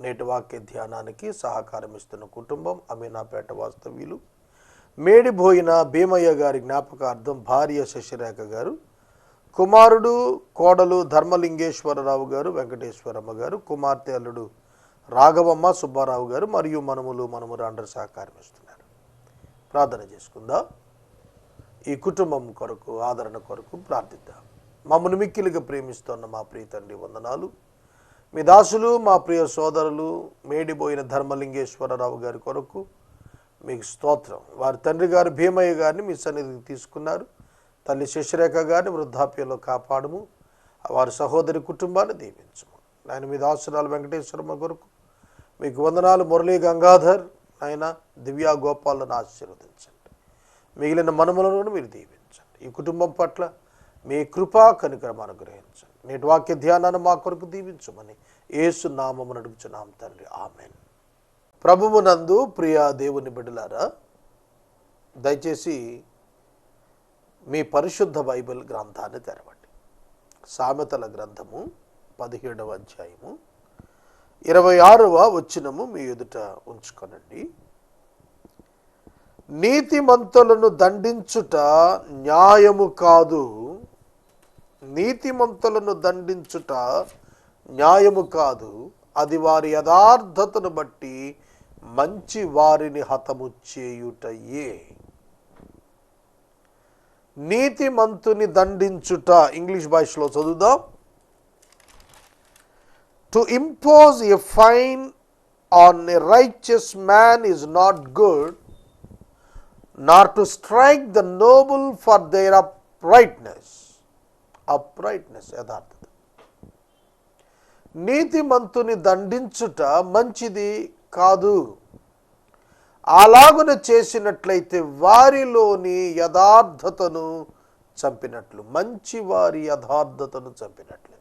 నేటి వాక్య ధ్యానానికి సహకారం ఇస్తున్న కుటుంబం అమీనాపేట వాస్తవ్యులు. మేడిపోయిన భీమయ్య గారి జ్ఞాపకార్థం భార్య శశిరేఖ గారు కుమారుడు కోడలు ధర్మలింగేశ్వరరావు గారు వెంకటేశ్వరమ్మ గారు కుమార్తె అల్లుడు రాఘవమ్మ సుబ్బారావు గారు మరియు మనములు మనములు అందరూ సహకారం ఇస్తున్నారు ప్రార్థన చేసుకుందాం. ఈ కుటుంబం కొరకు ఆదరణ కొరకు ప్రార్థిద్దాం. మమ్మల్ని మిక్కిలిగా ప్రేమిస్తున్న మా ప్రీతండి వందనాలు. మీ దాసులు మా ప్రియ సోదరులు మేడిపోయిన ధర్మలింగేశ్వరరావు గారి కొరకు మీకు స్తోత్రం. వారి తండ్రి గారు భీమయ్య గారిని మీ సన్నిధికి తీసుకున్నారు. తల్లి శశిరేఖ గారిని వృద్ధాప్యంలో కాపాడము. వారి సహోదరి కుటుంబాన్ని దీవించము. ఆయన మీ దాసురాలు వెంకటేశ్వరమ్మ కొరకు మీకు వందనాలు. మురళీ గంగాధర్ ఆయన దివ్యా గోపాలను ఆశీర్వదించండి. మిగిలిన మనములను మీరు దీవించండి. ఈ కుటుంబం పట్ల మీ కృపా కనికరం అనుగ్రహించండి. నేటి వాక్య ధ్యానాన్ని మా కొరకు దీవించమని ఏసు నామమును అడుగుచున్నాం తండ్రి. ఆమెన్. ప్రభువునందు ప్రియా దేవుని బిడ్డలారా దయచేసి మీ పరిశుద్ధ బైబిల్ గ్రంథాన్ని తెరవండి. సామెతల గ్రంథము పదిహేడవ అధ్యాయము ఇరవై ఆరవ వచ్చినము మీ ఎదుట ఉంచుకొనండి. నీతిమంతులను దండించుట న్యాయము కాదు నీతిమంతులను దండించుట న్యాయము కాదు అది వారి యథార్థతను బట్టి మంచి వారిని హతము చేయుటయే. నీతిమంతుని దండించుట ఇంగ్లీష్ భాషలో చదువుదాం. To impose a fine on a righteous man is not good not to strike the noble for their uprightness uprightness యథార్థత. నీతిమంతుని దండించుట మంచిది కాదు. అలాగున చేసినట్లయితే వారిలోని యథార్థతను చంపినట్లు మంచి వారి యథార్థతను చంపినట్లు.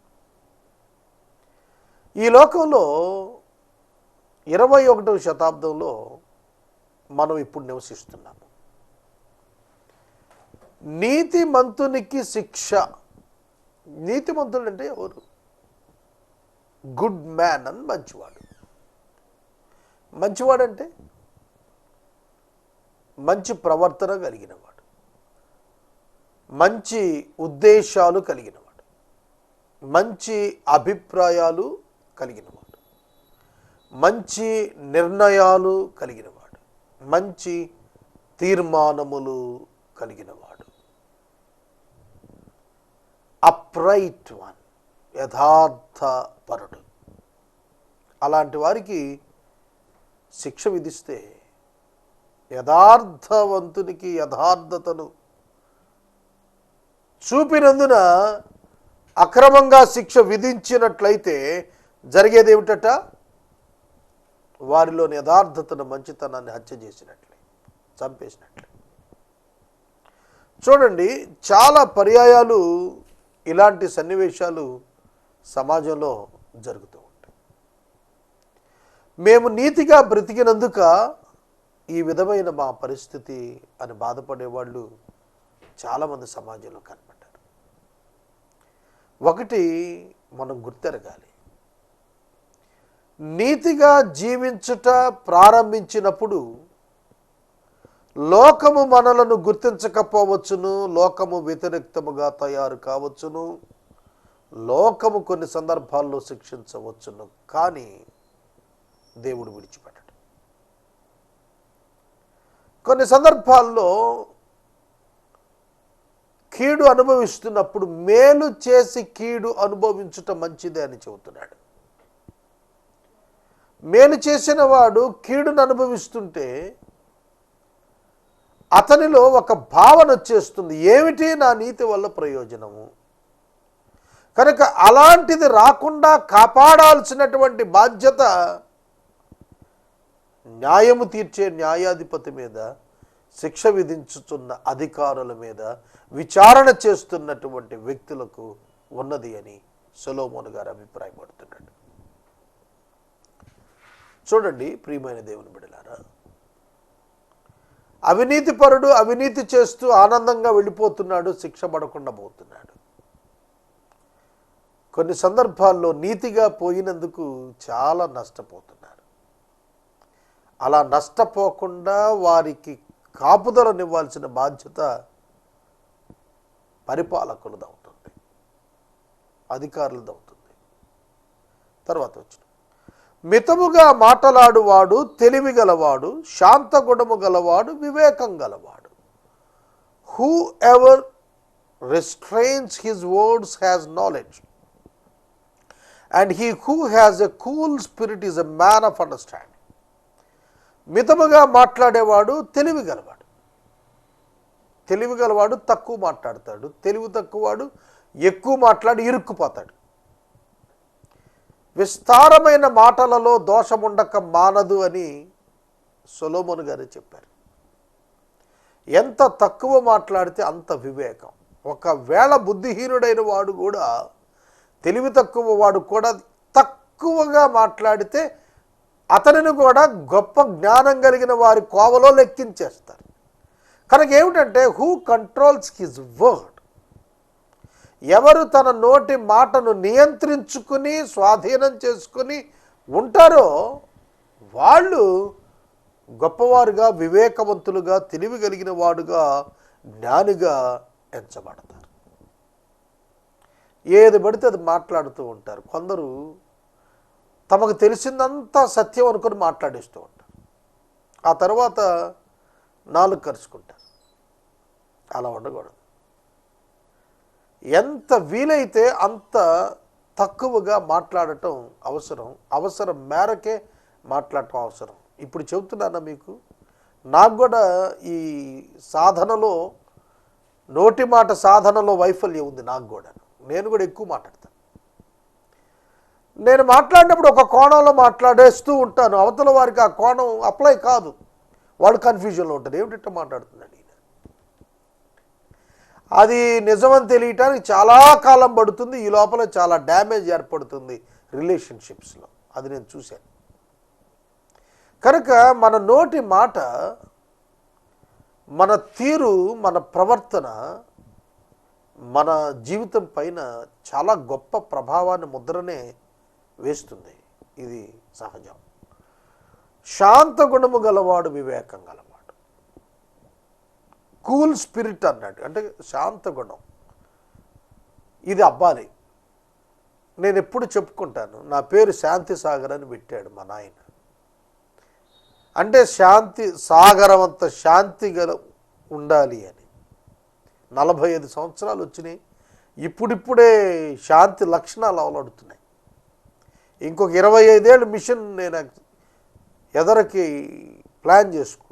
ఈ లోకంలో ఇరవై ఒకటవ శతాబ్దంలో మనం ఇప్పుడు నివసిస్తున్నాము. నీతిమంతునికి శిక్ష నీతిమంతుడు అంటే ఎవరు? గుడ్ మ్యాన్ అని మంచివాడు. మంచివాడంటే మంచి ప్రవర్తన కలిగినవాడు. మంచి ఉద్దేశాలు కలిగినవాడు. మంచి అభిప్రాయాలు కలిగినవాడు. మంచి నిర్ణయాలు కలిగినవాడు. మంచి తీర్మానములు కలిగినవాడు. అప్రైట్ వన్ యథార్థపరుడు అలాంటి వారికి శిక్ష విధిస్తే యథార్థవంతునికి యథార్థతను చూపినందున అక్రమంగా శిక్ష విధించినట్లయితే జరిగేది ఏమిటట? వారిలోని యథార్థతను మంచితనాన్ని హత్య చేసినట్లే చంపేసినట్లే. చూడండి చాలా పర్యాయాలు ఇలాంటి సన్నివేశాలు సమాజంలో జరుగుతూ ఉంటాయి. మేము నీతిగా బ్రతికినందుక ఈ విధమైన మా పరిస్థితి అని బాధపడేవాళ్ళు చాలామంది సమాజంలో కనపడ్డారు. ఒకటి మనం గుర్తెరగాలి. నీతిగా జీవించుట ప్రారంభించినప్పుడు లోకము మనలను గుర్తించకపోవచ్చును లోకము వ్యతిరేక్తముగా తయారు కావచ్చును లోకము కొన్ని సందర్భాల్లో శిక్షించవచ్చును కానీ దేవుడు విడిచిపెట్టడు. కొన్ని సందర్భాల్లో కీడు అనుభవిస్తున్నప్పుడు మేలు చేసి కీడు అనుభవించుట మంచిదే అని చెబుతున్నాడు. మేలు చేసిన వాడు కీడును అనుభవిస్తుంటే అతనిలో ఒక భావన వచ్చేస్తుంది. ఏమిటి నా నీతి వల్ల ప్రయోజనము? కనుక అలాంటిది రాకుండా కాపాడాల్సినటువంటి బాధ్యత న్యాయము తీర్చే న్యాయాధిపతి మీద శిక్ష విధించుతున్న అధికారుల మీద విచారణ చేస్తున్నటువంటి వ్యక్తులకు ఉన్నది అని సొలోమోను గారు అభిప్రాయపడుతున్నాడు. చూడండి ప్రియమైన దేవుని బిడలారా అవినీతి పరుడు అవినీతి చేస్తూ ఆనందంగా వెళ్ళిపోతున్నాడు శిక్ష పడకుండా పోతున్నాడు. కొన్ని సందర్భాల్లో నీతిగా పోయినందుకు చాలా నష్టపోతున్నారు. అలా నష్టపోకుండా వారికి కాపుదలనివ్వాల్సిన బాధ్యత పరిపాలకులది అవుతుంది అధికారులది అవుతుంది. తర్వాత వచ్చిన మితముగా మాటలాడువాడు తెలివి గలవాడు శాంత గుణము గలవాడు వివేకం గలవాడు. Whoever restrains his words has knowledge. And he who has a cool spirit is a man of understanding. మితముగా మాట్లాడేవాడు తెలివి గలవాడు. తెలివి గలవాడు తక్కువ మాట్లాడతాడు. తెలివి తక్కువవాడు ఎక్కువ మాట్లాడి ఇరుక్కుపోతాడు. విస్తారమైన మాటలలో దోషముండక మానదు అని సొలోమోన్ గారు చెప్పారు. ఎంత తక్కువ మాట్లాడితే అంత వివేకం. ఒకవేళ బుద్ధిహీనుడైన వాడు కూడా తెలివి తక్కువ వాడు కూడా తక్కువగా మాట్లాడితే అతనిని కూడా గొప్ప జ్ఞానం కలిగిన వారి కోవలో లెక్కించేస్తారు. కనుక ఏమిటంటే హూ కంట్రోల్స్ హిజ్ వర్డ్ ఎవరు తన నోటి మాటను నియంత్రించుకుని స్వాధీనం చేసుకుని ఉంటారో వాళ్ళు గొప్పవారుగా వివేకవంతులుగా తెలివి కలిగిన వాడుగా జ్ఞానిగా ఎంచబడతారు. ఏది పడితే అది మాట్లాడుతూ ఉంటారు. కొందరు తమకు తెలిసిందంతా సత్యం అనుకుని మాట్లాడేస్తూ ఉంటారు. ఆ తర్వాత నాలుగు కరుచుకుంటారు. అలా ఉండకూడదు. ఎంత వీలైతే అంత తక్కువగా మాట్లాడటం అవసరం అవసరం మేరకే మాట్లాడటం అవసరం. ఇప్పుడు చెబుతున్నానా మీకు? నాకు కూడా ఈ సాధనలో నోటి మాట సాధనలో వైఫల్యం ఉంది నాకు కూడా. నేను కూడా ఎక్కువ మాట్లాడతాను. నేను మాట్లాడినప్పుడు ఒక కోణంలో మాట్లాడేస్తూ ఉంటాను. అవతల వారికి ఆ కోణం అప్లై కాదు. వాళ్ళు కన్ఫ్యూజన్లో ఉంటారు. ఏమిటంటే మాట్లాడుతున్నాడు? అది నిజమని తెలియటానికి చాలా కాలం పడుతుంది. ఈ లోపల చాలా డ్యామేజ్ ఏర్పడుతుంది రిలేషన్షిప్స్లో. అది నేను చూశాను. కనుక మన నోటి మాట మన తీరు మన ప్రవర్తన మన జీవితం పైన చాలా గొప్ప ప్రభావాన్ని ముద్రనే వేస్తుంది. ఇది సహజం. శాంత గుణము గలవాడు వివేకం గలవాడు. కూల్ స్పిరిట్ అన్నట్టు అంటే శాంత గుణం ఇది అబ్బాలి. నేను ఎప్పుడు చెప్పుకుంటాను నా పేరు శాంతి సాగర్ అని పెట్టాడు మా నాయన. అంటే శాంతి సాగరం అంత శాంతి గల ఉండాలి అని. నలభై ఐదు సంవత్సరాలు వచ్చినాయి. ఇప్పుడిప్పుడే శాంతి లక్షణాలు అవలాడుతున్నాయి. ఇంకొక ఇరవై ఐదేళ్ళు మిషన్ నేను ఎదరకి ప్లాన్ చేసుకుంటున్నాను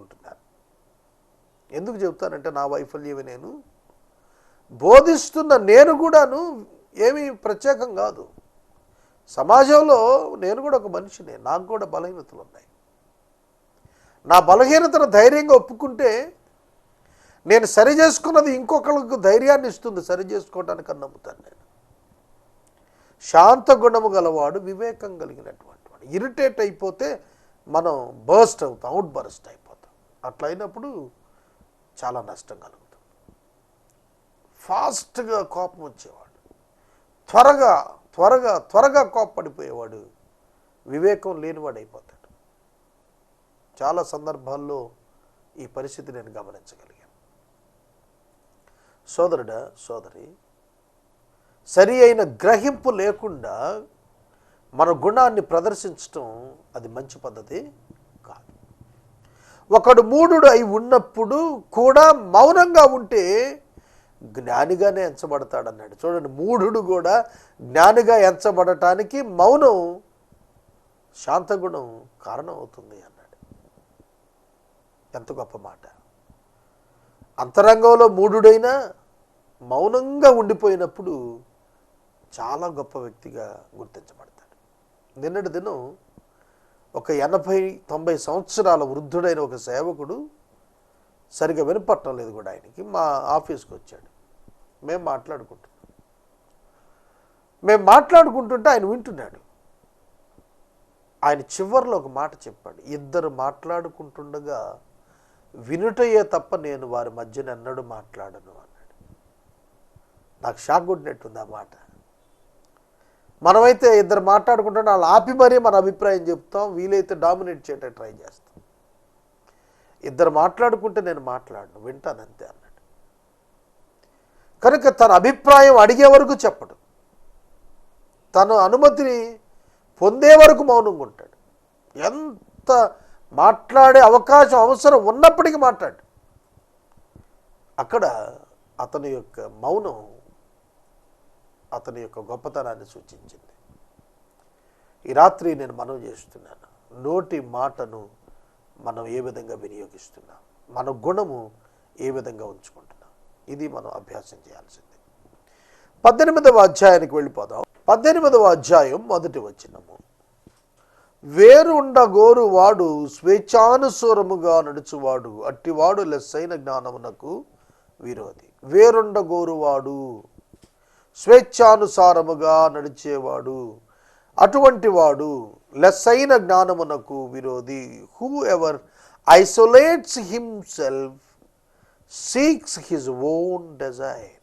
ఎందుకు చెబుతానంటే నా వైఫల్యమే నేను. బోధిస్తున్న నేను కూడాను ఏమీ ప్రత్యేకం కాదు. సమాజంలో నేను కూడా ఒక మనిషినే నాకు కూడా బలహీనతలు ఉన్నాయి. నా బలహీనతను ధైర్యంగా ఒప్పుకుంటే నేను సరి చేసుకున్నది ఇంకొకరికి ధైర్యాన్ని ఇస్తుంది సరి చేసుకోవడానికి అని నమ్ముతాను నేను. శాంత గుణము గలవాడు వివేకం కలిగినటువంటి వాడు. ఇరిటేట్ అయిపోతే మనం బర్స్ట్ అవుతాం అవుట్ బర్స్ట్ అయిపోతాం. అట్లయినప్పుడు చాలా నష్టం కలుగుతుంది. ఫాస్ట్గా కోపం వచ్చేవాడు. త్వరగా త్వరగా త్వరగా కోప్పడిపోయేవాడు. వివేకం లేనివాడు అయిపోతాడు చాలా సందర్భాల్లో ఈ పరిస్థితి నేను గమనించగలిగాను. సోదరుడా సోదరి సరి అయిన గ్రహింపు లేకుండా మన గుణాన్ని ప్రదర్శించటం అది మంచి పద్ధతి. ఒకడు మూఢుడు అయి ఉన్నప్పుడు కూడా మౌనంగా ఉంటే జ్ఞానిగానే ఎంచబడతాడన్నాడు. చూడండి మూఢుడు కూడా జ్ఞానిగా ఎంచబడటానికి మౌనం శాంతగుణం కారణం అవుతుంది అన్నాడు. ఎంత గొప్ప మాట. అంతరంగంలో మూఢుడైనా మౌనంగా ఉండిపోయినప్పుడు చాలా గొప్ప వ్యక్తిగా గుర్తించబడతాడు. నిన్నటి దినం ఒక ఎనభై తొంభై సంవత్సరాల వృద్ధుడైన ఒక సేవకుడు సరిగా వినపట్టడం లేదు కూడా ఆయనకి. మా ఆఫీస్కి వచ్చాడు. మేము మాట్లాడుకుంటున్నాం. మేము మాట్లాడుకుంటుంటే ఆయన వింటున్నాడు. ఆయన చివర్లో ఒక మాట చెప్పాడు. ఇద్దరు మాట్లాడుకుంటుండగా వినుటయే తప్ప నేను వారి మధ్యన ఎన్నడూ మాట్లాడను అన్నాడు. నాకు షాక్ కొట్టినట్టుంది ఆ మాట. మనమైతే ఇద్దరు మాట్లాడుకుంటే వాళ్ళు ఆపి మరీ మన అభిప్రాయం చెప్తాం వీలైతే డామినేట్ చేయటం ట్రై చేస్తాం. ఇద్దరు మాట్లాడుకుంటే నేను మాట్లాడను వింటాను అంతే అన్నాడు కనుక తన అభిప్రాయం అడిగే వరకు చెప్పడు. తన అనుమతిని పొందే వరకు మౌనంగా ఉంటాడు. ఎంత మాట్లాడే అవకాశం అవసరం ఉన్నప్పటికీ మాట్లాడు. అక్కడ అతని యొక్క మౌనం అతని యొక్క గొప్పతనాన్ని సూచించింది. ఈ రాత్రి నేను మనం చేస్తున్నాను. నోటి మాటను మనం ఏ విధంగా వినియోగిస్తున్నాం? మన గుణము ఏ విధంగా ఉంచుకుంటున్నాం? ఇది మనం అభ్యాసం చేయాల్సింది. పద్దెనిమిదవ అధ్యాయానికి వెళ్ళిపోదాం. పద్దెనిమిదవ అధ్యాయం మొదటి వచ్చినము వేరుండగోరు వాడు స్వేచ్ఛానుసూరముగా నడుచువాడు. అట్టివాడు లెస్సైన జ్ఞానమునకు విరోధి. వేరుండ గోరువాడు స్వేచ్ఛానుసారముగా నడిచేవాడు. అటువంటి వాడు లెస్సైన జ్ఞానమునకు విరోధి. Whoever isolates himself seeks his own desire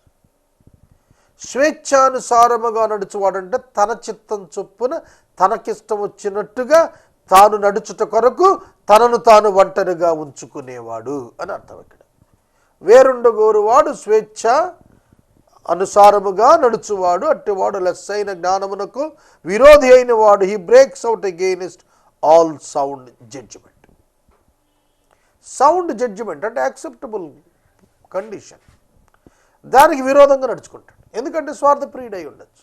స్వేచ్ఛానుసారముగా నడుచువాడంటే తన చిత్తం చొప్పున తనకిష్టం వచ్చినట్టుగా తాను నడుచుట కొరకు తనను తాను ఒంటరిగా ఉంచుకునేవాడు అని అర్థం ఇక్కడ. వేరుండగోరువాడు స్వేచ్ఛ అనుసారముగా నడుచువాడు. అట్టివాడు లెస్సైన జ్ఞానమునకు విరోధి అయిన వాడు he breaks out against all sound judgment sound judgment అంటే యాక్సెప్టబుల్ కండిషన్ దానికి విరోధంగా నడుచుకుంటాడు. ఎందుకంటే స్వార్థ ఫ్రీడ్ అయి ఉండొచ్చు.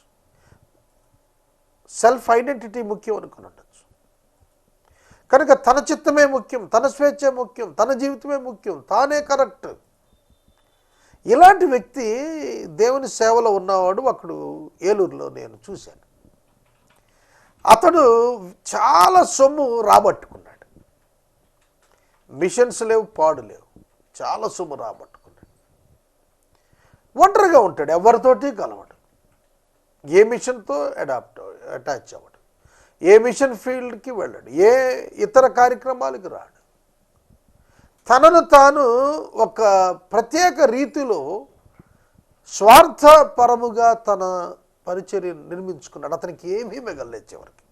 సెల్ఫ్ ఐడెంటిటీ ముఖ్యం అనుకుని ఉండొచ్చు. కనుక తన చిత్తమే ముఖ్యం తన స్వేచ్ఛే ముఖ్యం తన జీవితమే ముఖ్యం తానే కరెక్ట్ ఇలాంటి వ్యక్తి దేవుని సేవలో ఉన్నవాడు అక్కడ ఏలూరులో నేను చూశాను. అతడు చాలా సొమ్ము రాబట్టుకున్నాడు. మిషన్స్ లేవు పాడు లేవు. చాలా సొమ్ము రాబట్టుకున్నాడు. ఒంటరిగా ఉంటాడు ఎవరితోటి కలవడు. ఏ మిషన్తో అడాప్ట్ అటాచ్ అవ్వడు. ఏ మిషన్ ఫీల్డ్కి వెళ్ళడు. ఏ ఇతర కార్యక్రమాలకి రాడు. తనను తాను ఒక ప్రత్యేక రీతిలో స్వార్థపరముగా తన పరిచర్య నిర్మించుకున్నాడు. అతనికి ఏమీ మిగలలేదు చివరికి.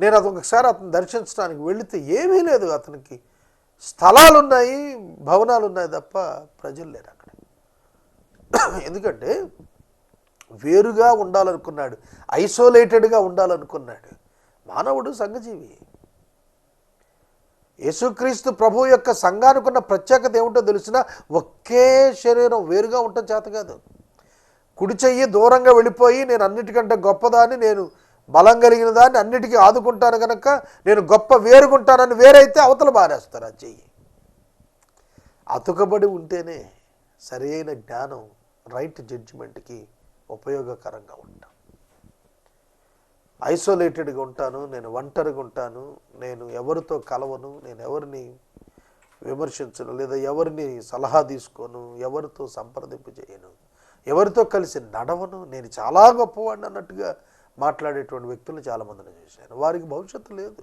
నేను అతను ఒకసారి అతను దర్శించడానికి వెళితే ఏమీ లేదు. అతనికి స్థలాలు ఉన్నాయి భవనాలు ఉన్నాయి తప్ప ప్రజలు లేరు అక్కడ. ఎందుకంటే వేరుగా ఉండాలనుకున్నాడు ఐసోలేటెడ్గా ఉండాలనుకున్నాడు. మానవుడు సంఘజీవి. యేసుక్రీస్తు ప్రభు యొక్క సంఘానికి ఉన్న ప్రత్యేకత ఏమిటో తెలిసిన ఒకే శరీరం వేరుగా ఉండటం చేత కాదు. కుడి చెయ్యి దూరంగా వెళ్ళిపోయి నేను అన్నిటికంటే గొప్పదాన్ని నేను బలం కలిగిన దాన్ని అన్నిటికీ ఆదుకుంటాను కనుక నేను గొప్ప వేరుగుంటానని వేరైతే అవతల బారేస్తారు ఆ చెయ్యి. అతుకబడి ఉంటేనే సరైన జ్ఞానం రైట్ జడ్జిమెంట్కి ఉపయోగకరంగా ఉంటాం. ఐసోలేటెడ్గా ఉంటాను నేను ఒంటరిగా ఉంటాను నేను ఎవరితో కలవను నేను ఎవరిని విమర్శించను లేదా ఎవరిని సలహా తీసుకోను ఎవరితో సంప్రదింపు చేయను ఎవరితో కలిసి నడవను నేను చాలా గొప్పవాడిని అన్నట్టుగా మాట్లాడేటువంటి వ్యక్తులు చాలామందిని చూశాను. వారికి భవిష్యత్తు లేదు.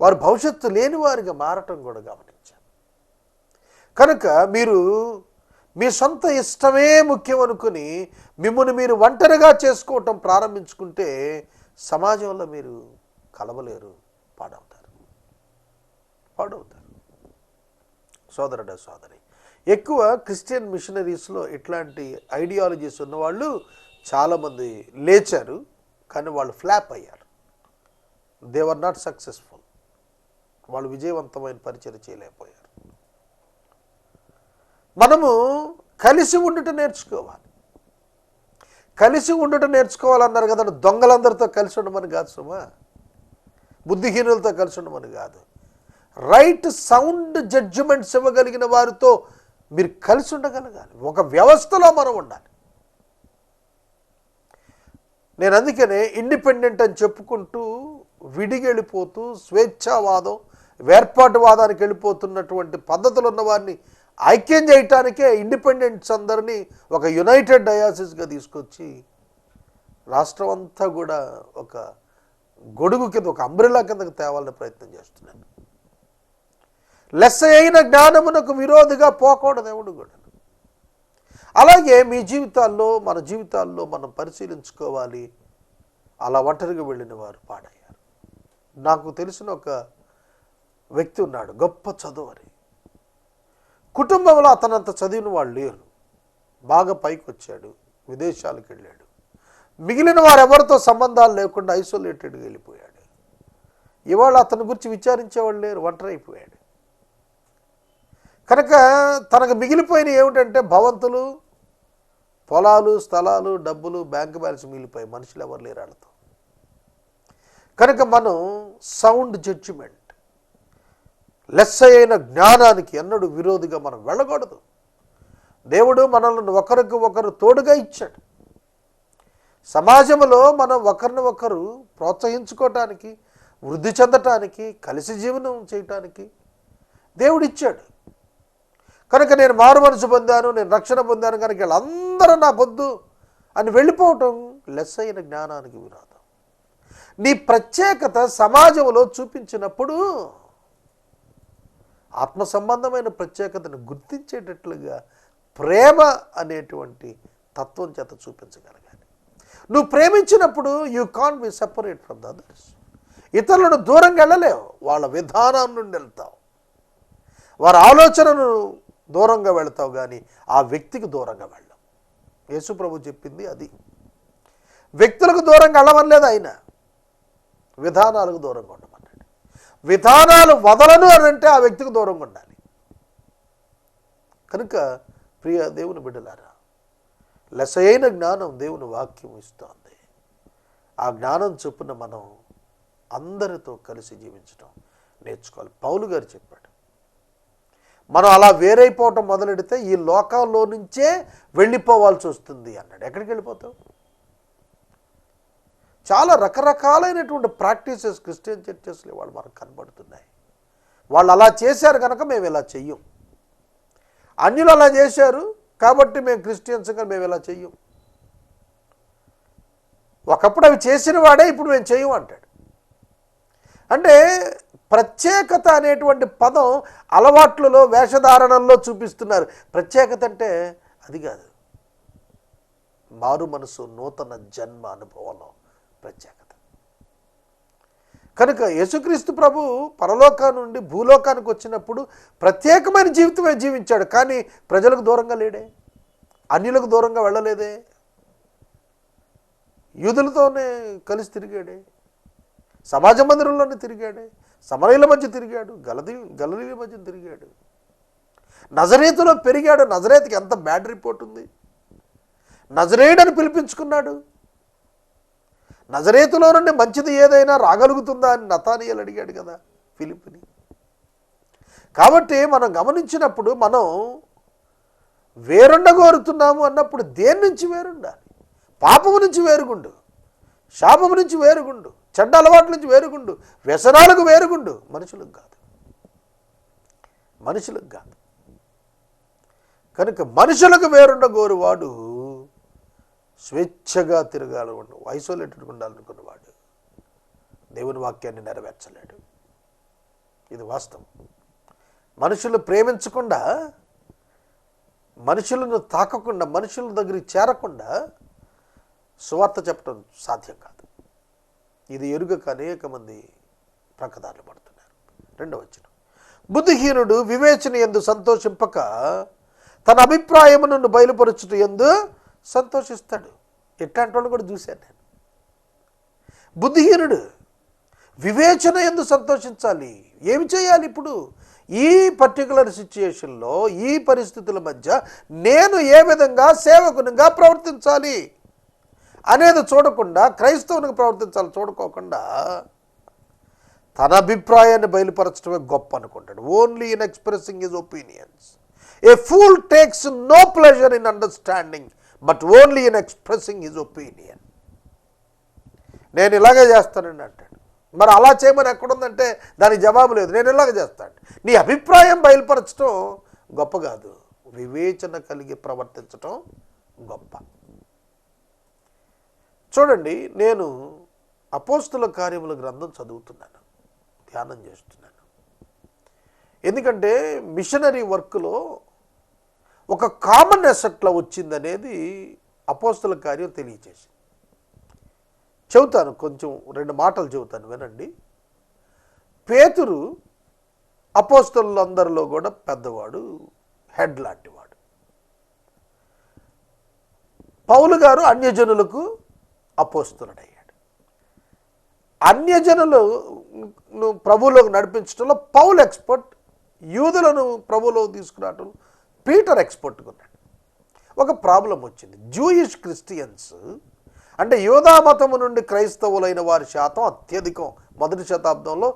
వారు భవిష్యత్తు లేని వారిగా మారటం కూడా గమనించాను. కనుక మీరు మీ సొంత ఇష్టమే ముఖ్యం అనుకుని మిమ్మల్ని మీరు ఒంటరిగా చేసుకోవటం ప్రారంభించుకుంటే సమాజంలో మీరు కలవలేరు పాడవుతారు. పాడవుతారు. సోదరుడ సోదరి ఎక్కువ క్రిస్టియన్ మిషనరీస్లో ఇట్లాంటి ఐడియాలజీస్ ఉన్నవాళ్ళు చాలామంది లేచారు కానీ వాళ్ళు ఫ్లాప్ అయ్యారు. దే ఆర్ నాట్ సక్సెస్ఫుల్ వాళ్ళు విజయవంతమైన పరిచయం చేయలేకపోయారు. మనము కలిసి ఉండుట నేర్చుకోవాలి. కలిసి ఉండుట నేర్చుకోవాలన్నారు కదా దొంగలందరితో కలిసి ఉండమని కాదు సుమా. బుద్ధిహీనులతో కలిసి ఉండమని కాదు. రైట్ సౌండ్ జడ్జిమెంట్స్ ఇవ్వగలిగిన వారితో మీరు కలిసి ఉండగలగాలి. ఒక వ్యవస్థలో మనం ఉండాలి. నేను అందుకనే ఇండిపెండెంట్ అని చెప్పుకుంటూ విడిగెళ్ళిపోతూ స్వేచ్ఛావాదం వేర్పాటువాదానికి వెళ్ళిపోతున్నటువంటి పద్ధతులు ఉన్న వారిని ఐక్యం చేయటానికే ఇండిపెండెంట్స్ అందరినీ ఒక యునైటెడ్ డయాసిస్గా తీసుకొచ్చి రాష్ట్రం అంతా కూడా ఒక గొడుగు కింద ఒక అంబ్రిలా కిందకు తేవాలని ప్రయత్నం చేస్తున్నాను లెస్ అయిన జ్ఞానమునకు విరోధిగా పోకూడదు ఎవడు కూడా. అలాగే మీ జీవితాల్లో మన జీవితాల్లో మనం పరిశీలించుకోవాలి. అలా ఒంటరిగా వెళ్ళిన వారు పాడయ్యారు. నాకు తెలిసిన ఒక వ్యక్తి ఉన్నాడు గొప్ప చదువరి కుటుంబంలో అతనంత చదివిన వాళ్ళు లేరు బాగా పైకి వచ్చాడు. విదేశాలకు వెళ్ళాడు. మిగిలిన వారు ఎవరితో సంబంధాలు లేకుండా ఐసోలేటెడ్గా వెళ్ళిపోయాడు. ఇవాళ అతని గురించి విచారించేవాళ్ళు లేరు. ఒంటరైపోయాడు. అయిపోయాడు కనుక తనకు మిగిలిపోయిన ఏమిటంటే భవంతులు పొలాలు స్థలాలు డబ్బులు బ్యాంక్ బ్యాలెన్స్ మిగిలిపోయి మనుషులు ఎవరు లేరు వాళ్ళతో. కనుక మనం సౌండ్ జడ్జిమెంట్ లెస్ అయిన జ్ఞానానికి ఎన్నడూ విరోధిగా మనం వెళ్ళకూడదు. దేవుడు మనల్ని ఒకరికి ఒకరు తోడుగా ఇచ్చాడు. సమాజంలో మనం ఒకరిని ఒకరు ప్రోత్సహించుకోవటానికి వృద్ధి చెందటానికి కలిసి జీవనం చేయటానికి దేవుడిచ్చాడు కనుక నేను మారు మనసు పొందాను నేను రక్షణ పొందాను కనుక వీళ్ళందరూ నా పొద్దు అని వెళ్ళిపోవటం లెస్ అయిన జ్ఞానానికి విరోధం. నీ ప్రత్యేకత సమాజంలో చూపించినప్పుడు ఆత్మ సంబంధమైన ప్రత్యేకతను గుర్తించేటట్లుగా ప్రేమ అనేటువంటి తత్వం చేత చూపించగలగాలి. నువ్వు ప్రేమించినప్పుడు you can be separate from the others ఇతరులను దూరంగా వెళ్ళలేవు. వాళ్ళ విధానం నుండి వెళ్తావు. వారి ఆలోచనను దూరంగా వెళ్తావు కానీ ఆ వ్యక్తికి దూరంగా వెళ్ళాం యేసు ప్రభు చెప్పింది అది. వ్యక్తులకు దూరంగా వెళ్ళమనలేదు ఆయన. విధానాలకు దూరంగా ఉండవు. విధానాలు వదలను అని అంటే ఆ వ్యక్తికి దూరంగా ఉండాలి. కనుక ప్రియ దేవుని బిడ్డలారా లెసైన జ్ఞానం దేవుని వాక్యం ఇస్తోంది. ఆ జ్ఞానం చొప్పున మనం అందరితో కలిసి జీవించడం నేర్చుకోవాలి. పౌలు గారు చెప్పాడు మనం అలా వేరైపోవటం మొదలెడితే ఈ లోకంలో నుంచే వెళ్ళిపోవాల్సి వస్తుంది అన్నాడు. ఎక్కడికి వెళ్ళిపోతావు? చాలా రకరకాలైనటువంటి ప్రాక్టీసెస్ క్రిస్టియన్ చర్చెస్లో వాళ్ళు మనకు కనబడుతున్నాయి. వాళ్ళు అలా చేశారు కనుక మేము ఇలా చెయ్యం. అన్యులు అలా చేశారు కాబట్టి మేము క్రిస్టియన్స్గా మేము ఇలా చెయ్యం. ఒకప్పుడు అవి చేసిన వాడే ఇప్పుడు మేము చెయ్యం అంటాడు. అంటే ప్రత్యేకత అనేటువంటి పదం అలవాట్లలో వేషధారణల్లో చూపిస్తున్నారు. ప్రత్యేకత అంటే అది కాదు. మారు మనసు నూతన జన్మ అనుభవంలో ప్రత్యేకత. కనుక యేసుక్రీస్తు ప్రభు పరలోకా నుండి భూలోకానికి వచ్చినప్పుడు ప్రత్యేకమైన జీవితమే జీవించాడు. కానీ ప్రజలకు దూరంగా లేడే? అన్యులకు దూరంగా వెళ్ళలేదే? యూదులతోనే కలిసి తిరిగాడే? సమాజ మందిరంలోనే తిరిగాడే? సమరయుల మధ్య తిరిగాడు? గలది గలలీల మధ్య తిరిగాడు? నజరేతులో పెరిగాడు? నజరేతుకి ఎంత బ్యాడ్ రిపోర్ట్ ఉంది? నజరేయుడని పిలిపించుకున్నాడు? నజరేతులో నుండి మంచిది ఏదైనా రాగలుగుతుందా అని నతానియలు అడిగాడు కదా ఫిలిప్ని కాబట్టి మనం గమనించినప్పుడు మనం వేరుండగోరుతున్నాము అన్నప్పుడు దేని నుంచి వేరుండాలి? పాపము నుంచి వేరుగుండు శాపము నుంచి వేరుగుండు చెడ్డ అలవాట్ల నుంచి వేరుగుండు వ్యసనాలకు వేరుగుండు మనుషులకు కాదు. మనుషులకు కాదు. కనుక మనుషులకు వేరుండగోరువాడు స్వేచ్ఛగా తిరగాలను ఐసోలేటెడ్ ఉండాలనుకున్నవాడు దేవుని వాక్యాన్ని నెరవేర్చలేడు. ఇది వాస్తవం. మనుషులు ప్రేమించకుండా మనుషులను తాకకుండా మనుషుల దగ్గరికి చేరకుండా సువార్త చెప్పడం సాధ్యం కాదు. ఇది ఎరుగక అనేక మంది ప్రకదారులు పడుతున్నారు. రెండవ వచ్చిన బుద్ధిహీనుడు వివేచన ఎందు సంతోషింపక తన అభిప్రాయమును బయలుపరచుట ఎందు సంతోషిస్తాడు. ఎట్లాంటి వాళ్ళు కూడా చూశాను నేను. బుద్ధిహీనుడు వివేచన ఎందు సంతోషించాలి. ఏమి చేయాలి ఇప్పుడు? ఈ పర్టికులర్ సిచ్యుయేషన్లో ఈ పరిస్థితుల మధ్య నేను ఏ విధంగా సేవకునిగా ప్రవర్తించాలి అనేది చూడకుండా క్రైస్తవునికి ప్రవర్తించాలి చూడుకోకుండా తన అభిప్రాయాన్ని బయలుపరచడమే గొప్ప అనుకుంటాడు. Only in expressing his opinions a fool takes no pleasure in understanding but only in expressing his opinion నేను ఇలాగే చేస్తానండి అంటాడు. మరి అలా చేయమని ఎక్కడుందంటే దానికి జవాబు లేదు. నేను ఇలాగ చేస్తాను నీ అభిప్రాయం బయలుపరచడం గొప్ప కాదు. వివేచన కలిగి ప్రవర్తించటం గొప్ప. చూడండి నేను అపోస్తుల కార్యముల గ్రంథం చదువుతున్నాను. ధ్యానం చేస్తున్నాను. ఎందుకంటే మిషనరీ వర్క్లో ఒక కామన్ ఎసెట్లో వచ్చిందనేది అపోస్తుల కార్యం తెలియచేసింది. చెబుతాను కొంచెం రెండు మాటలు చెబుతాను వినండి. పేతురు అపోస్తులందరిలో కూడా పెద్దవాడు హెడ్ లాంటివాడు. పౌలు గారు అన్యజనులకు అపోస్తులడయ్యాడు. అన్యజనులు ప్రభువులోకి నడిపించడంలో పౌలు ఎక్స్పర్ట్ యూదులను ప్రభువులోకి తీసుకురావటం పీటర్ ఎక్స్పర్ట్గా ఉన్నాడు ఒక ప్రాబ్లం వచ్చింది. జూయిష్ క్రిస్టియన్స్ అంటే యోధా మతము నుండి క్రైస్తవులైన వారి శాతం అత్యధికం మొదటి శతాబ్దంలో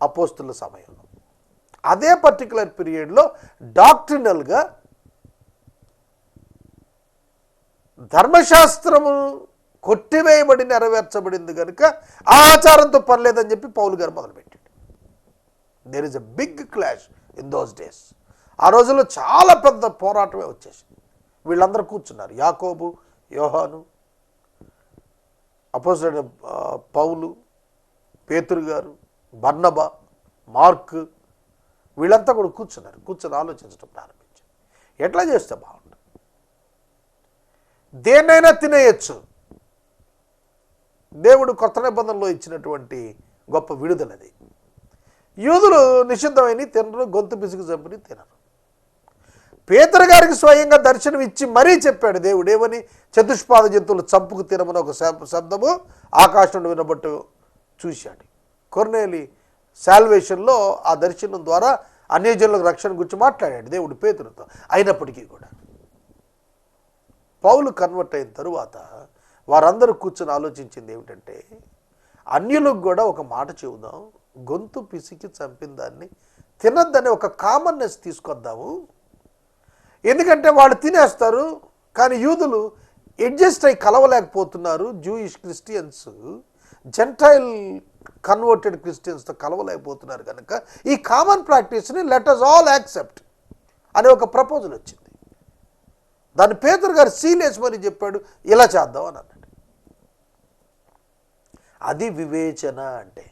అపోస్తుల సమయంలో. అదే పర్టికులర్ పీరియడ్లో డాక్ట్రినల్గా ధర్మశాస్త్రము కొట్టివేయబడి నెరవేర్చబడింది కనుక ఆ ఆచారంతో పర్లేదని చెప్పి పౌలు గారు మొదలుపెట్టాడు. There is a big clash in those days ఆ రోజుల్లో చాలా పెద్ద పోరాటమే వచ్చేసింది. వీళ్ళందరూ కూర్చున్నారు. యాకోబు యోహాను అపోజిట్ పౌలు పేతురు గారు బర్ణబ మార్క్ వీళ్ళంతా కూడా కూర్చున్నారు. కూర్చొని ఆలోచించడం ప్రారంభించారు. ఎట్లా చేస్తే బాగుంటుంది? దేన్నైనా తినేయచ్చు. దేవుడు కొత్త నిబంధనలో ఇచ్చినటువంటి గొప్ప విడుదలది. యూదులు నిషిద్ధమైన తినరు గొంతు పిసుగు చంపిని తినరు. పేతరు గారికి స్వయంగా దర్శనం ఇచ్చి మరీ చెప్పాడు దేవుడేమని చతుష్పాద జంతువులు చంపుకు తినమని ఒక శబ్దము ఆకాశం వినబట్టు చూశాడు. కొర్నేలి శాల్వేషన్లో ఆ దర్శనం ద్వారా అన్యజనులకు రక్షణ గురించి మాట్లాడాడు దేవుడు పేతురుతో. అయినప్పటికీ కూడా పౌలు కన్వర్ట్ అయిన తరువాత వారందరూ కూర్చొని ఆలోచించింది ఏమిటంటే అన్యులకు కూడా ఒక మాట చెబుదాం గొంతు పిసికి చంపిన దాన్ని తినద్దని ఒక కామన్నెస్ తీసుకొద్దాము ఎందుకంటే వాళ్ళు తినేస్తారు కానీ యూదులు అడ్జస్ట్ అయి కలవలేకపోతున్నారు. జూయిష్ క్రిస్టియన్స్ జెంటైల్ కన్వర్టెడ్ క్రిస్టియన్స్తో కలవలేకపోతున్నారు కనుక ఈ కామన్ ప్రాక్టీస్ని లెట్ అస్ ఆల్ యాక్సెప్ట్ అనే ఒక ప్రపోజల్ వచ్చింది. దాన్ని పేదరు గారు సీరియస్ మరి చెప్పాడు ఇలా చేద్దాం అని అన్నాడు. అది వివేచన అంటే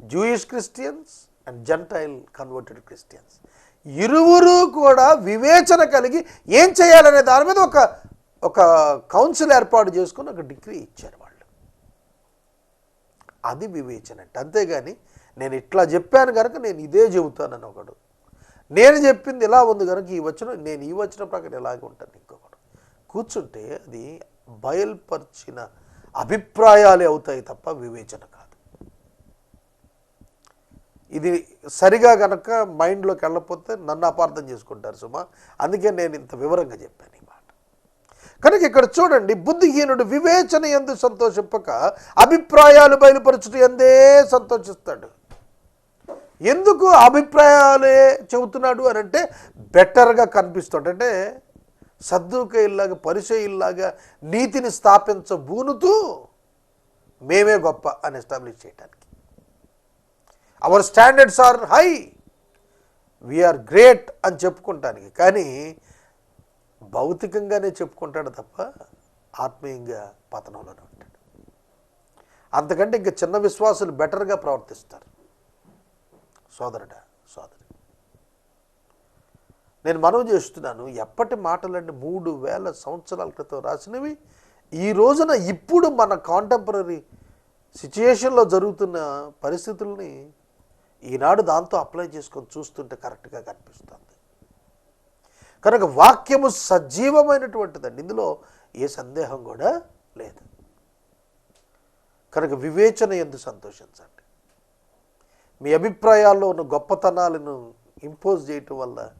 Jewish Christians and gentile converted Christians ఇరువురు కూడా వివేచన కలిగి ఏం చేయాలనే దాని మీద ఒక ఒక కౌన్సిల్ ఏర్పాటు చేసుకుని ఒక డిగ్రీ ఇచ్చారు వాళ్ళు. అది వివేచన అంటే. అంతేగాని నేను ఇట్లా చెప్పాను కనుక నేను ఇదే చెబుతానని ఒకడు. నేను చెప్పింది ఇలా ఉంది కనుక ఈ వచ్చిన నేను ఈ వచ్చిన ప్రకారం ఇలాగే ఉంటాను ఇంకొకడు. కూర్చుంటే అది బయల్పరిచిన అభిప్రాయాలే అవుతాయి తప్ప వివేచన కాదు. ఇది సరిగా కనుక మైండ్లోకి వెళ్ళకపోతే నన్ను అపార్థం చేసుకుంటారు సుమా. అందుకే నేను ఇంత వివరంగా చెప్పాను ఈ మాట. కనుక ఇక్కడ చూడండి బుద్ధిహీనుడు వివేచన ఎందు సంతోషింపక అభిప్రాయాలు బయలుపరచుట ఎందే సంతోషిస్తాడు. ఎందుకు అభిప్రాయాలే చెబుతున్నాడు అని అంటే బెటర్గా కనిపిస్తాడు. అంటే సద్దుకైల్లాగా పరిచయిల్లాగా నీతిని స్థాపించబూనుతూ మేమే గొప్ప అని ఎస్టాబ్లిష్ చేయడానికి our standards are high we are great అని చెప్పుకుంటానికి. కానీ భౌతికంగానే చెప్పుకుంటాడు తప్ప ఆత్మీయంగా పతనంలోనే ఉంటాడు అంతకంటే ఇంకా చిన్న విశ్వాసులు బెటర్గా ప్రవర్తిస్తారు. సోదరుడా సోదరి. నేను మనవి చేస్తున్నాను ఎప్పటి మాటలంటే మూడు వేల సంవత్సరాల క్రితం రాసినవి ఈ రోజున ఇప్పుడు మన కాంటెంపరీ సిచ్యుయేషన్లో జరుగుతున్న పరిస్థితుల్ని ఈనాడు దాంతో అప్లై చేసుకొని చూస్తుంటే కరెక్ట్గా కనిపిస్తుంది. కనుక వాక్యము సజీవమైనటువంటిదండి. ఇందులో ఏ సందేహం కూడా లేదు. కనుక వివేచన ఎందు సంతోషించండి. మీ అభిప్రాయాల్లో ఉన్న గొప్పతనాలను ఇంపోజ్ చేయటం వల్ల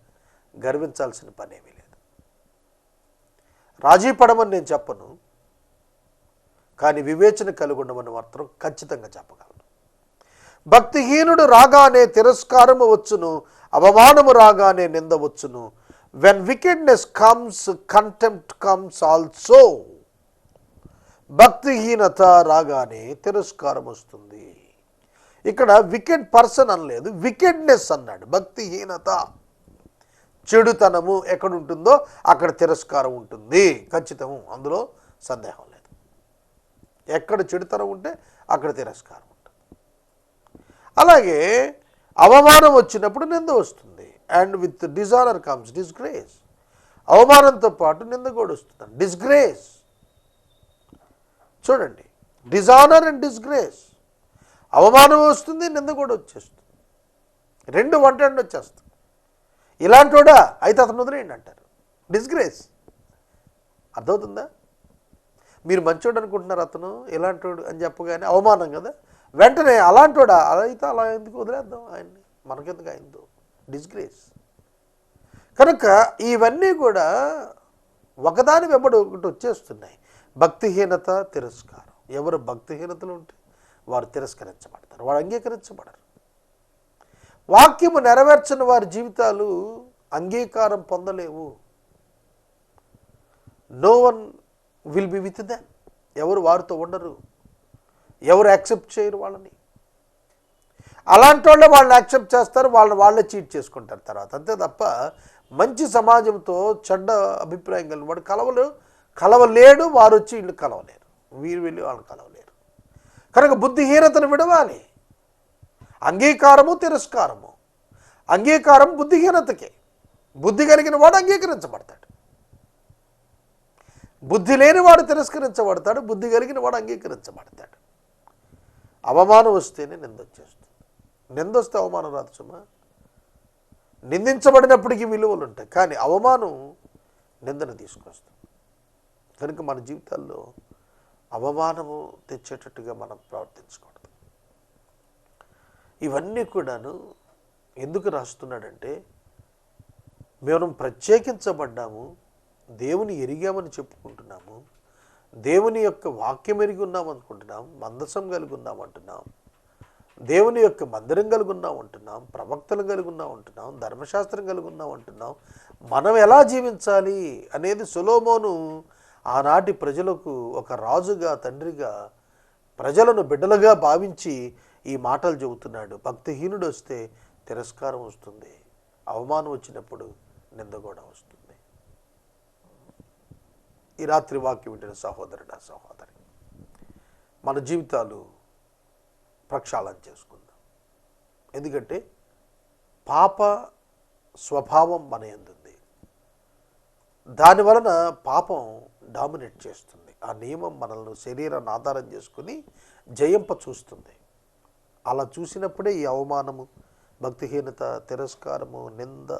గర్వించాల్సిన పనేమీ లేదు. రాజీ పడమని నేను చెప్పను. కానీ వివేచన కలిగి ఉండమని మాత్రం ఖచ్చితంగా చెప్పగలను. భక్తిహీనుడు రాగానే తిరస్కారము వచ్చును అవమానము రాగానే నింద వచ్చును. When wickedness comes contempt comes also భక్తిహీనత రాగానే తిరస్కారం వస్తుంది. ఇక్కడ వికెడ్ పర్సన్ అనలేదు వికెడ్నెస్ అన్నాడు భక్తిహీనత. చెడుతనము ఎక్కడ ఉంటుందో అక్కడ తిరస్కారం ఉంటుంది. ఖచ్చితము అందులో సందేహం లేదు. ఎక్కడ చెడుతనం ఉంటే అక్కడ తిరస్కారం అలాగే అవమానం వచ్చినప్పుడు నింద వస్తుంది. And with dishonour comes disgrace అవమానంతో పాటు నింద కూడా వస్తుంది. డిస్గ్రేస్ చూడండి. డిజానర్ అండ్ డిస్గ్రేస్ అవమానం వస్తుంది నింద కూడా వచ్చేస్తుంది. రెండు వంట వచ్చేస్తుంది. ఇలాంటోడా అయితే అతను వదిలేయండి అంటారు. డిస్గ్రేస్ అర్థమవుతుందా? మీరు మంచోడు అనుకుంటున్నారు అతను ఇలాంటోడు అని చెప్పగానే అవమానం కదా? వెంటనే అలాంటోడా? అలా అయితే అలా ఎందుకు వదిలేద్దాం ఆయన్ని? మనకెందుకు ఆయనతో డిస్గ్రేస్. కనుక ఇవన్నీ కూడా ఒకదాని వెంబడి ఒకటి వచ్చేస్తున్నాయి. భక్తిహీనత తిరస్కారం. ఎవరు భక్తిహీనతలు ఉంటే వారు తిరస్కరించబడతారు. వారు అంగీకరించబడరు. వాక్యము నెరవేర్చని వారి జీవితాలు అంగీకారం పొందలేవు. No one will be with them ఎవరు వారితో ఉండరు. ఎవరు యాక్సెప్ట్ చేయరు వాళ్ళని. అలాంటి వాళ్ళే వాళ్ళని యాక్సెప్ట్ చేస్తారు వాళ్ళని వాళ్ళే చీట్ చేసుకుంటారు తర్వాత. అంతే తప్ప మంచి సమాజంతో చెడ్డ అభిప్రాయం కలిగిన వాడు కలవలు కలవలేడు వారు వచ్చి వీళ్ళు కలవలేరు. వీరు వెళ్ళి వాళ్ళు కలవలేరు. కనుక బుద్ధిహీనతను విడవాలి. అంగీకారము తిరస్కారము. అంగీకారం బుద్ధిహీనతకే. బుద్ధి కలిగిన వాడు అంగీకరించబడతాడు. బుద్ధి లేనివాడు తిరస్కరించబడతాడు బుద్ధి కలిగిన వాడు అంగీకరించబడతాడు. అవమానం వస్తేనే నిందొచ్చేస్తుంది నిందొస్తే అవమానం రాదు సుమా. నిందించబడినప్పటికీ విలువలు ఉంటాయి. కానీ అవమానం నిందను తీసుకొస్తుంది. కనుక మన జీవితాల్లో అవమానము తెచ్చేటట్టుగా మనం ప్రవర్తించకూడదు. ఇవన్నీ కూడాను ఎందుకు రాస్తున్నాడంటే మేము ప్రత్యేకించబడ్డాము దేవుని ఎరిగామని చెప్పుకుంటున్నాము దేవుని యొక్క వాక్యం ఎరిగి ఉన్నాం అనుకుంటున్నాం మందసం కలిగి ఉన్నాం అంటున్నాం దేవుని యొక్క మందిరం కలిగి ఉన్నాం అంటున్నాం ప్రవక్తలు కలిగి ఉన్నాం అంటున్నాం ధర్మశాస్త్రం కలిగి ఉన్నాం అంటున్నాం. మనం ఎలా జీవించాలి అనేది సులోమోను ఆనాటి ప్రజలకు ఒక రాజుగా తండ్రిగా ప్రజలను బిడ్డలుగా భావించి ఈ మాటలు చెబుతున్నాడు. భక్తిహీనుడు వస్తే తిరస్కారం వస్తుంది అవమానం వచ్చినప్పుడు నింద కూడా వస్తుంది. ఈ రాత్రి వాక్యం వింటున్న సహోదరుడు సహోదరి మన జీవితాలు ప్రక్షాళన చేసుకుందాం. ఎందుకంటే పాప స్వభావం మన ఎందుంది? దాని వలన పాపం డామినేట్ చేస్తుంది. ఆ నియమం మనల్ని శరీరాన్ని ఆధారం చేసుకుని జయింప చూస్తుంది. అలా చూసినప్పుడే ఈ అవమానము భక్తిహీనత తిరస్కారము నింద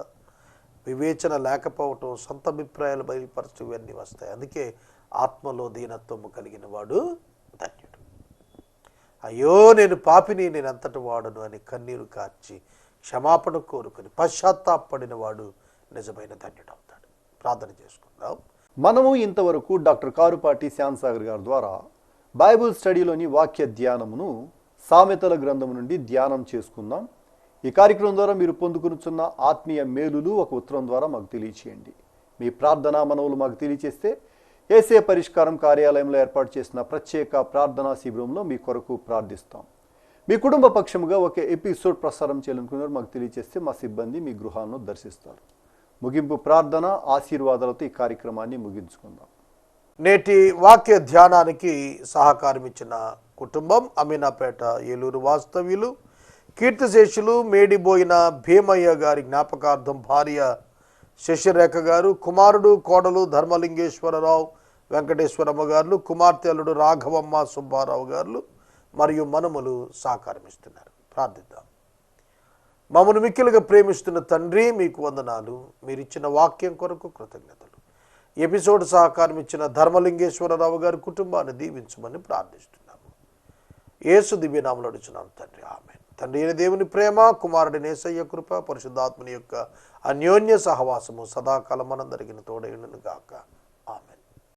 వివేచన లేకపోవటం సొంత అభిప్రాయాలు బయలుపరచు ఇవన్నీ వస్తాయి. అందుకే ఆత్మలో దీనత్వము కలిగిన వాడు ధన్యుడు. అయ్యో నేను పాపిని నేను ఎంతటి వాడను అని కన్నీరు కార్చి క్షమాపణ కోరుకుని పశ్చాత్తాపడిన వాడు నిజమైన ధన్యుడు అవుతాడు. ప్రార్థన చేసుకుందాం. మనము ఇంతవరకు డాక్టర్ కారుపాటి శ్యామ్సాగర్ గారి ద్వారా బైబిల్ స్టడీలోని వాక్య ధ్యానమును సామెతల గ్రంథము నుండి ధ్యానం చేసుకుందాం. ఈ కార్యక్రమం ద్వారా మీరు పొందుకునుచున్న ఆత్మీయ మేలులు ఒక ఉత్తరం ద్వారా మాకు తెలియచేయండి. మీ ప్రార్థనా మనవులు మాకు తెలియచేస్తే ఏసే పరిష్కారం కార్యాలయంలో ఏర్పాటు చేసిన ప్రత్యేక ప్రార్థనా శిబిరంలో మీ కొరకు ప్రార్థిస్తాం. మీ కుటుంబ పక్షముగా ఒక ఎపిసోడ్ ప్రసారం చేయాలనుకున్నారు మాకు తెలియచేస్తే మా సిబ్బంది మీ గృహాలను దర్శిస్తారు. ముగింపు ప్రార్థన ఆశీర్వాదాలతో ఈ కార్యక్రమాన్ని ముగించుకుందాం. నేటి వాక్య ధ్యానానికి సహకారం ఇచ్చిన కుటుంబం అమీనాపేట ఏలూరు వాస్తవ్యులు కీర్తిశేషులు మేడిబోయిన భీమయ్య గారి జ్ఞాపకార్థం భార్య శశిరేఖ గారు కుమారుడు కోడలు ధర్మలింగేశ్వరరావు వెంకటేశ్వరమ్మ గారు కుమార్తె అల్లుడు రాఘవమ్మ సుబ్బారావు గారు మరియు మనుములు సహకారమిస్తున్నారు ప్రార్థిద్దాం. మమ్మను మిక్కిలుగా ప్రేమిస్తున్న తండ్రి మీకు వందనాలు. మీరిచ్చిన వాక్యం కొరకు కృతజ్ఞతలు. ఎపిసోడ్ సహకారం ఇచ్చిన ధర్మలింగేశ్వరరావు గారి కుటుంబాన్ని దీవించమని ప్రార్థిస్తున్నాము. ఏసు దివ్యనామలు అడుచున్నాం తండ్రి. ఆమె తండ్రి అయిన దేవుని ప్రేమ కుమారుడి నేసయ్య కృప పరిశుద్ధాత్మని యొక్క అన్యోన్య సహవాసము సదాకాలం మనందరికీ తోడైనను గాక